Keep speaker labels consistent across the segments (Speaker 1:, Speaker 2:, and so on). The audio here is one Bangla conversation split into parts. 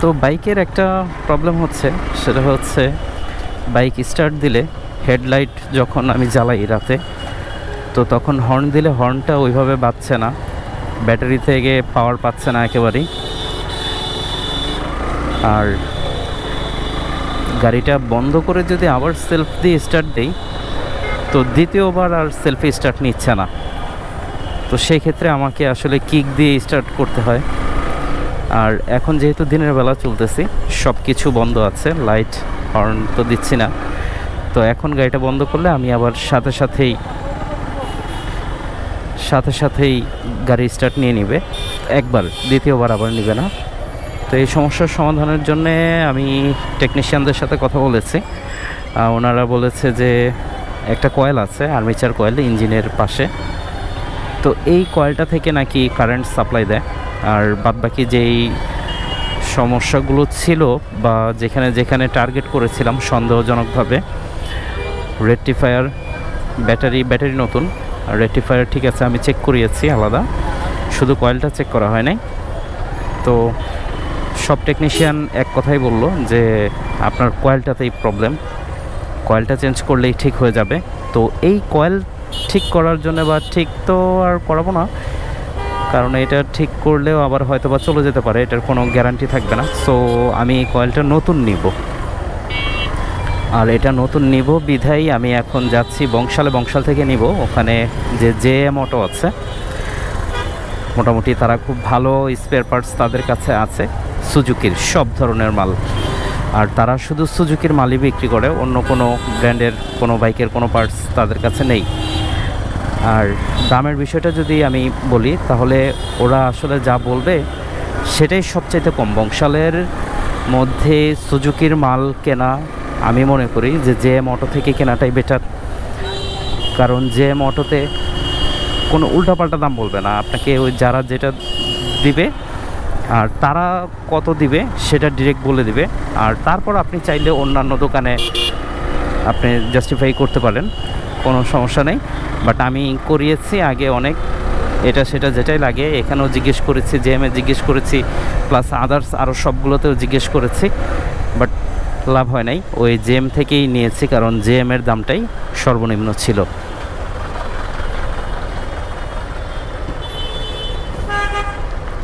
Speaker 1: তো বাইকের একটা প্রবলেম হচ্ছে, সেটা হচ্ছে বাইক স্টার্ট দিলে হেডলাইট যখন আমি জ্বালাই রাতে, তো তখন হর্ন দিলে হর্নটা ওইভাবে বাজছে না ব্যাটারি থেকে পাওয়ার পাচ্ছে না একেবারেই। আর গাড়িটা বন্ধ করে যদি আবার সেলফ দিয়ে স্টার্ট দিই, তো দ্বিতীয়বার আর সেলফি স্টার্ট নিচ্ছে না। তো সেই ক্ষেত্রে আমাকে আসলে কিক দিয়ে স্টার্ট করতে হয়। আর এখন যেহেতু দিনের বেলা চলতেছি সব কিছু বন্ধ আছে লাইট হর্ন তো দিচ্ছি না। তো এখন গাড়িটা বন্ধ করলে আমি আবার সাথে সাথেই সাথে সাথেই গাড়ি স্টার্ট নিয়ে নিবে। একবার, দ্বিতীয়বার আবার নিবে না। তো এই সমস্যার সমাধানের জন্য আমি টেকনিশিয়ানদের সাথে কথা বলেছি। ওনারা বলেছে যে একটা কয়েল আছে আর্মিচার কয়েল ইঞ্জিনের পাশে। তো এই কয়েলটা থেকে নাকি কারেন্ট সাপ্লাই দেয়। আর বাদবাকি যেই সমস্যাগুলো ছিল বা যেখানে যেখানে টার্গেট করেছিলাম সন্দেহজনকভাবে রেকটিফায়ার ব্যাটারি ব্যাটারি নতুন, আর রেকটিফায়ার ঠিক আছে, আমি চেক করিয়েছি আলাদা, শুধু কয়েলটা চেক করা হয় নাই। তো সব টেকনিশিয়ান এক কথাই বলল যে আপনার কয়েলটাতেই প্রবলেম কয়েলটা চেঞ্জ করলেই ঠিক হয়ে যাবে। তো এই কয়েল ঠিক করার জন্য বা ঠিক তো আর করাবো না। কারণ এটা ঠিক করলেও আবার হয়তো বা চলে যেতে পারে, এটার কোনো গ্যারান্টি থাকবে না। সো আমি এই কয়েলটা নতুন নিব। আর এটা নতুন নিব বিধাই আমি এখন যাচ্ছি বংশালে, বংশাল থেকে নিব। ওখানে যে জে এম অটো আছে। মোটামুটি তারা খুব ভালো স্পেয়ার পার্টস তাদের কাছে আছে। সুজুকির সব ধরনের মাল। আর তারা শুধু সুজুকির মালই বিক্রি করে, অন্য কোনো ব্র্যান্ডের কোনো বাইকের কোনো পার্টস তাদের কাছে নেই। আর দামের বিষয়টা যদি আমি বলি, তাহলে ওরা আসলে যা বলবে সেটাই সবচাইতে কম। বংশালের মধ্যে সুজুকির মাল কেনা আমি মনে করি যে জে এম অটো থেকে কেনাটাই বেটার কারণ জে এম অটোতে কোনো উল্টাপাল্টা দাম বলবে না। আপনাকে ওই যারা যেটা দিবে আর তারা কত দিবে সেটা ডিরেক্ট বলে দিবে। আর তারপর আপনি চাইলে অন্যান্য দোকানে আপনি জাস্টিফাই করতে পারেন, কোনো সমস্যা নেই। বাট আমি করিয়েছি আগে অনেক, এটা সেটা যেটাই লাগে। এখানেও জিজ্ঞেস করেছি জেএমে জিজ্ঞেস করেছি প্লাস আদার্স আরও সবগুলোতেও জিজ্ঞেস করেছি। বাট লাভ হয় নাই। ওই জেএম থেকেই নিয়েছি, কারণ জেএমের দামটাই সর্বনিম্ন ছিল।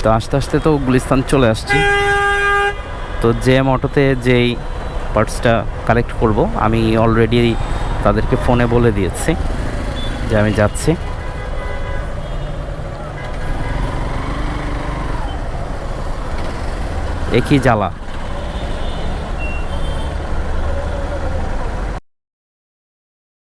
Speaker 1: তো আস্তে আস্তে তো গুলিস্তান চলে আসছি। তো যে অটোতে যেই পার্টসটা কালেক্ট করব, আমি অলরেডি তাদেরকে ফোনে বলে দিয়েছি যে আমি যাচ্ছি। একই জ্বালা।